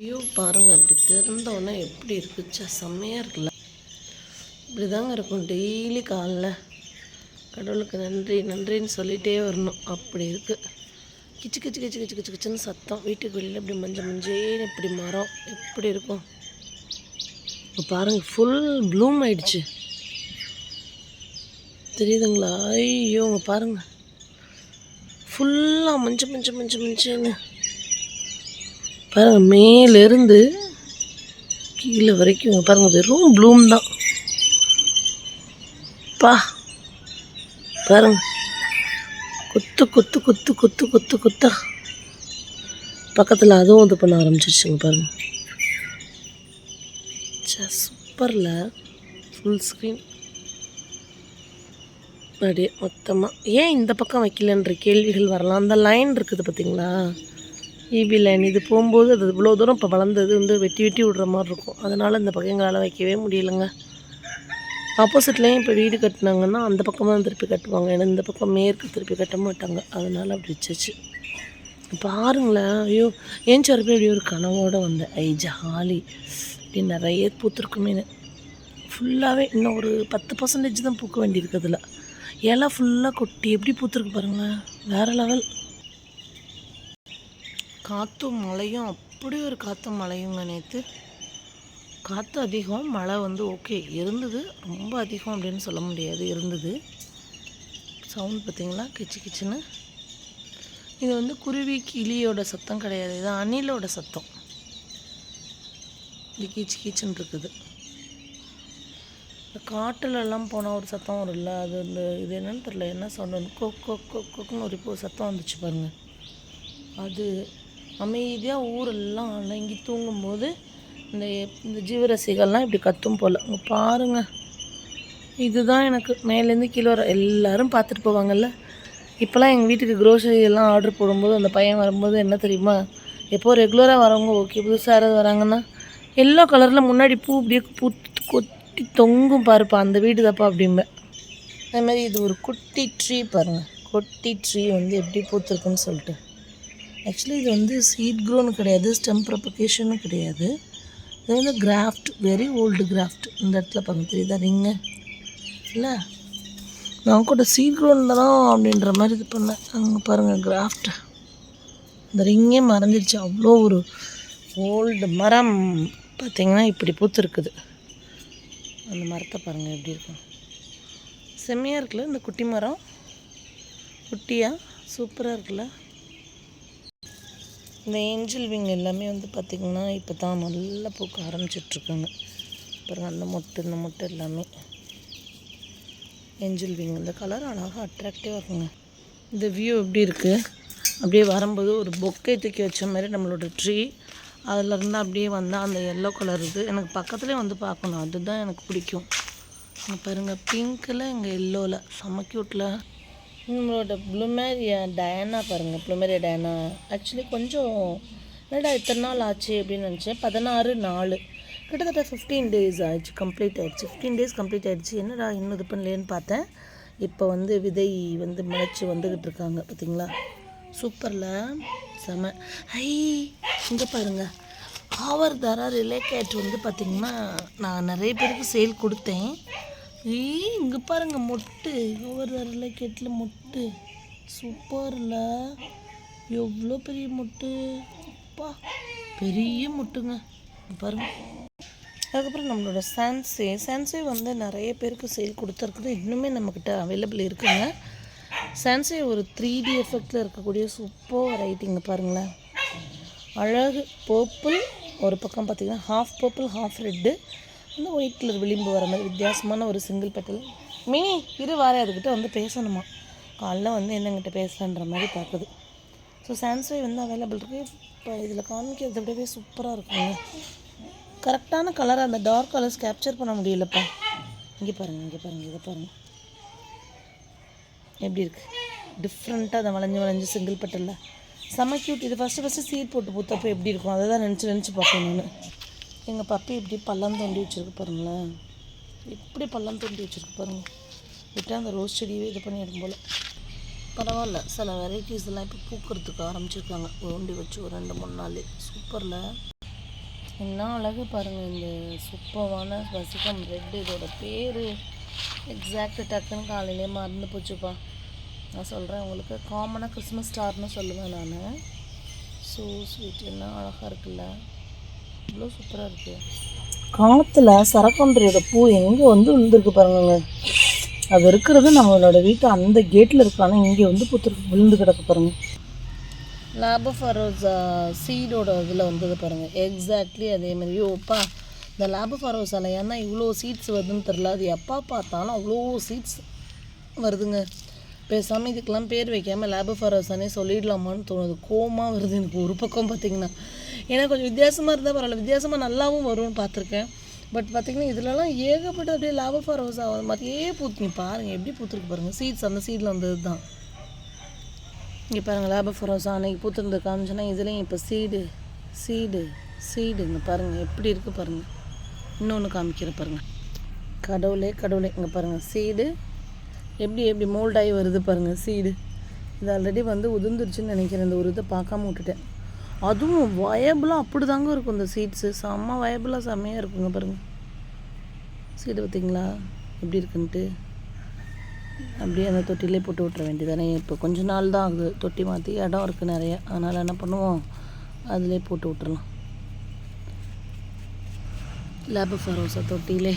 ஐயோ பாருங்க அப்படி திறந்த உடனே எப்படி இருக்குச்சா? செம்மையாக இருக்குல்ல. இப்படி தாங்க இருக்கும் டெய்லி காலைல. கடவுளுக்கு நன்றி நன்றின்னு சொல்லிகிட்டே வரணும். அப்படி இருக்குது கிச்சு கிச்சு கிச்சு கிச்சு கிச்சு கிச்சுன்னு சத்தம். வீட்டுக்கு வெளியில் இப்படி மஞ்சள் மஞ்சேன்னு இப்படி மரம். எப்படி இருக்கும்? இப்போ பாருங்க ஃபுல் ப்ளூம் ஆயிடுச்சு. தெரியுதுங்களா? ஐயோ இங்க பாருங்க. ஃபுல்லாக மஞ்சள் மஞ்சள் மஞ்சள் மஞ்சள்னு பாருங்க மேலேருந்து கீழே வரைக்கும் பாருங்கள் பாருங்க வெறும் ப்ளூம் தான். பா பாருங்க. குத்து கொத்து கொத்து கொத்து கொத்து கொத்தா. பக்கத்தில் அதுவும் இது பண்ண ஆரம்பிச்சிருச்சுங்க பாருங்க. சூப்பரில் ஃபுல் ஸ்க்ரீன் அப்படியே மொத்தமாக ஏன் இந்த பக்கம் வைக்கலன்ற கேள்விகள் வரலாம்? அந்த லைன் இருக்குது பார்த்தீங்களா ஈபி லைன் இது போகும்போது அது இவ்வளோ தூரம் இப்போ வளர்ந்தது வந்து வெட்டி வெட்டி விடுற மாதிரி இருக்கும். அதனால் இந்த பக்கம் எங்களால் வைக்கவே முடியலைங்க. ஆப்போசிட்லேயும் இப்போ வீடு கட்டினாங்கன்னா அந்த பக்கம் தான் திருப்பி கட்டுவாங்க. ஏன்னா இந்த பக்கம் மேற்கு திருப்பி கட்ட மாட்டாங்க. அதனால் அப்படி வச்சிச்சு. பாருங்களேன் ஐயோ ஏன் சார் இப்படி ஒரு கனவோடு வந்தேன்? ஐ ஜாலி. இப்படி நிறைய பூத்துருக்குமேனு ஃபுல்லாகவே இன்னும் ஒரு பத்து பர்சன்டேஜ் தான் பூக்க வேண்டியிருக்கு அதில். இலை ஃபுல்லாக கொட்டி எப்படி பூத்துருக்கு பாருங்களேன். வேறு லெவல் காற்றும் மழையும் அப்படி ஒரு காற்றும் மழையுங்க நேற்று காற்று அதிகம் மழை வந்து ஓகே இருந்தது ரொம்ப அதிகம் அப்படின்னு சொல்ல முடியாது இருந்தது. சவுண்ட் பார்த்திங்களா? கிச்சு கிச்சுன்னு. இது வந்து குருவி கிளியோட சத்தம் கிடையாது இது அணிலோட சத்தம். இது கீச்சு கீச்சுன்னு இருக்குது. இந்த காட்டுலலாம் போனால் ஒரு சத்தம் இல்லை அது இந்த இது என்னன்னு தெரில என்ன சவுண்ட் கொ கொ கொ கொக்குன்னு ஒரு இப்போ சத்தம் வந்துச்சு பாருங்கள் அது அமைதியாக ஊரெல்லாம் அணங்கி தூங்கும்போது இந்த இந்த ஜீவரசிகள்லாம் இப்படி கத்தும் போல். அங்கே பாருங்க. இதுதான் எனக்கு மேலேருந்து கீழே வர எல்லோரும் பார்த்துட்டு போவாங்கல்ல. இப்போல்லாம் எங்கள் வீட்டுக்கு க்ரோசரி எல்லாம் ஆர்டர் போடும்போது அந்த பையன் வரும்போது என்ன தெரியுமா? எப்போ ரெகுலராக வரவங்க ஓகே புதுசாக யாராவது வராங்கன்னா எல்லோ கலரில் முன்னாடி பூ அப்படியே பூத்து கொட்டி தொங்கும் பாருப்பா அந்த வீடு தப்பா அப்படிம்பேன் அதேமாதிரி இது ஒரு குட்டி ட்ரீ பாருங்கள் கொட்டி ட்ரீ வந்து எப்படி பூத்துருக்குன்னு சொல்லிட்டு. ஆக்சுவலி இது வந்து சீட் க்ரோன்னு கிடையாது ஸ்டெம் ப்ரொபகேஷனும் கிடையாது. இது வந்து கிராஃப்ட் வெரி ஓல்டு கிராஃப்ட் இந்த இடத்துல பாருங்க தெரியுதா? ரிங்கு இல்லை? நான் கூட சீட் க்ரோன் தான் அப்படின்ற மாதிரி இது பண்ணேன். அங்கே பாருங்கள் கிராஃப்ட் இந்த ரிங்கே மறைஞ்சிருச்சு அவ்வளோ ஒரு ஓல்டு மரம். பார்த்திங்கன்னா இப்படி பூத்துருக்குது. அந்த மரத்தை பாருங்கள் எப்படி இருக்கும். செம்மையாக இருக்குல்ல இந்த குட்டி மரம்? குட்டியாக சூப்பராக இருக்குல்ல? இந்த ஏஞ்சல் விங் எல்லாமே வந்து பார்த்திங்கன்னா இப்போ தான் நல்லா பூக்க ஆரம்பிச்சிட்ருக்காங்க. பாருங்கள் அந்த மொட்டு இந்த மொட்டு எல்லாமே. ஏஞ்சல் விங் இந்த கலர் அழகாக அட்ராக்டிவாக இருக்குங்க. இந்த வியூ எப்படி இருக்குது அப்படியே வரும்போது ஒரு பொக்கை தூக்கி வச்ச மாதிரி நம்மளோட ட்ரீ அதிலருந்து அப்படியே வந்தால் அந்த எல்லோ கலர் இது. எனக்கு பக்கத்துலேயே வந்து பார்க்கணும். அதுதான் எனக்கு பிடிக்கும். பாருங்கள் பிங்க்கில் இங்கே எல்லோவில் செம்ம க்யூட்டில் நம்மளோட ப்ளூமேரியா டயானா பாருங்கள் ப்ளூமேரியா டயானா. ஆக்சுவலி கொஞ்சம் என்னடா இத்தனை நாள் ஆச்சு அப்படின்னு நினச்சேன். பதினாறு நாலு கிட்டத்தட்ட ஃபிஃப்டீன் டேஸ் ஆயிடுச்சு கம்ப்ளீட் ஆயிடுச்சு. ஃபிஃப்டீன் டேஸ் கம்ப்ளீட் ஆயிடுச்சு. என்னடா இன்னும் இது பண்ணலேன்னு பார்த்தேன். இப்போ வந்து விதை வந்து முளைச்சி வந்துக்கிட்டு இருக்காங்க பார்த்தீங்களா? சூப்பரில் செம. ஐ இங்கே பாருங்கள் ஆவர்தாரா ரிலேக்கேட் வந்து பார்த்திங்கன்னா நான் நிறைய பேருக்கு சேல் கொடுத்தேன். ஏய் இங்கே பாருங்க மொட்டு. ஆவர்தாரா ரிலேக்கேட்டில் மொட்டு. சூப்பரில் எவ்வளோ பெரிய மொட்டு? அப்பா பெரிய மொட்டுங்க. பாருங்க. அதுக்கப்புறம் நம்மளோட சான்சே சான்சே வந்து நிறைய பேருக்கு சேல் கொடுத்துருக்குது. இன்னுமே நம்மக்கிட்ட அவைலபிள் இருக்குங்க. சான்சே ஒரு த்ரீ டி எஃபெக்டில் இருக்கக்கூடிய சூப்பர் வெரைட்டிங்க பாருங்களேன். அழகு பர்பிள் ஒரு பக்கம் பார்த்தீங்கன்னா ஹாஃப் பர்பிள் ஹாஃப் ரெட்டு இந்த ஒயிட் கலர் விளிம்பு வர மாதிரி வித்தியாசமான ஒரு சிங்கிள் பெட்டல் மினி இரு வார அதுக்கிட்ட வந்து பேசணுமா? காலைல வந்து என்னங்கிட்ட பேசலன்ற மாதிரி பார்க்குது. ஸோ சான்ஸ்வை வந்து அவைலபிள் இருக்குது இப்போ இதில் காமிக்கிறது விடவே சூப்பராக இருக்குங்க. கரெக்டான கலர் அந்த டார்க் கலர்ஸ் கேப்சர் பண்ண முடியலப்பா. இங்கே பாருங்கள் இங்கே பாருங்கள் இதை பாருங்கள் எப்படி இருக்குது டிஃப்ரெண்ட்டாக அதை வளைஞ்சு வளைஞ்சு சிங்கிள் பட்டலில் செம்ம கியூட் இது ஃபஸ்ட்டு ஃபஸ்ட்டு சீட் போட்டு பூத்தப்போ எப்படி இருக்கும்? அதை தான் நினச்சி நினச்சி பார்ப்பேன் நான். எங்கள் பப்பி இப்படி பள்ளம் தோண்டி வச்சுருக்கு பாருங்களேன். இப்படி பள்ளம் தோண்டி வச்சுருக்கு பாருங்கள் விட்டால் அந்த ரோஸ் செடியவே இது பண்ணிடும் போல். பரவாயில்ல. சில வெரைட்டிஸ் எல்லாம் இப்போ பூக்கிறதுக்கு ஆரம்பிச்சிருக்காங்க. தோண்டி வச்சு ஒரு ரெண்டு மூணு நாள். சூப்பரில் என்ன அழகு பாருங்கள் இந்த சூப்பரான வசிக்கம் ரெட் இதோட பேர். எக்ஸாக்ட் டக்குன்னு காலையிலே மறந்து போச்சுப்பா. நான் சொல்கிறேன் உங்களுக்கு காமனாக கிறிஸ்மஸ் ஸ்டார்னு சொல்லுவேன் நான். ஸோ ஸ்வீட் என்ன அழகாக இருக்குல்ல. இவ்வளோ சூப்பராக இருக்குது காலத்தில் சரக்கொன்றையோட பூ எங்கே வந்து விழுந்திருக்கு பாருங்கங்க அது இருக்கிறது நம்மளோட வீட்டு அந்த கேட்டில் இருக்கான இங்கே வந்து பூத்துருக்கு விழுந்து கிடக்கு பாருங்க. லேப் ஃபரோஸா சீடோட இதில் வந்தது பாருங்கள் எக்ஸாக்ட்லி அதே மாதிரி. யோப்பா இந்த லேப் ஃபரோஸால ஏன்னா இவ்வளோ சீட்ஸ் வருதுன்னு தெரில அது எப்போ பார்த்தாலும் அவ்வளோ சீட்ஸ் வருதுங்க. பேசாமல் இதுக்கெல்லாம் பேர் வைக்காமல் லேப் ஃபரோஸானே சொல்லிடலாமான்னு தோணுது. கோமா வருது எனக்கு ஒரு பக்கம் பார்த்தீங்கன்னா ஏன்னா கொஞ்சம் வித்தியாசமாக இருந்தால் பரவாயில்ல. வித்தியாசமாக நல்லாவும் வரும்னு பார்த்துருக்கேன் பட் பார்த்தீங்கன்னா இதுலலாம் ஏகப்பட்ட அப்படியே லேப் ஃபரோஸா மாதிரியே பூத்துங்க பாருங்கள் எப்படி பூத்துருக்கு பாருங்கள் சீட்ஸ் அந்த சீடில் வந்தது தான். இங்கே பாருங்கள் லேப ஃபரோஸா அன்னைக்கு பூத்துருந்து காமிச்சோன்னா இதுலேயும் இப்போ சீடு சீடு சீடுங்க பாருங்கள் எப்படி இருக்குது பாருங்கள் இன்னொன்று காமிக்கிற பாருங்கள் கடவுளே கடவுளே. இங்கே பாருங்கள் சீடு எப்படி எப்படி மோல்டாகி வருது பாருங்கள் சீடு இது ஆல்ரெடி வந்து உதிர்ந்துருச்சுன்னு நினைக்கிறேன். இந்த ஒரு இதை பார்க்காம விட்டுட்டேன். அதுவும் வயபிளாக அப்படி தாங்க இருக்கும் இந்த சீட்ஸு செம்ம வயபிளாக செம்மையாக இருக்குங்க பாருங்கள் சீடு பார்த்தீங்களா? எப்படி இருக்குன்ட்டு. அப்படியே அந்த தொட்டிலே போட்டு விட்ற வேண்டியதானே இப்போ கொஞ்ச நாள் தான் ஆகுது. தொட்டி மாற்றி இடம் இருக்குது நிறைய. அதனால் என்ன பண்ணுவோம்? அதிலே போட்டு விட்டுறலாம். லேப ஃபரோசா தொட்டிலே.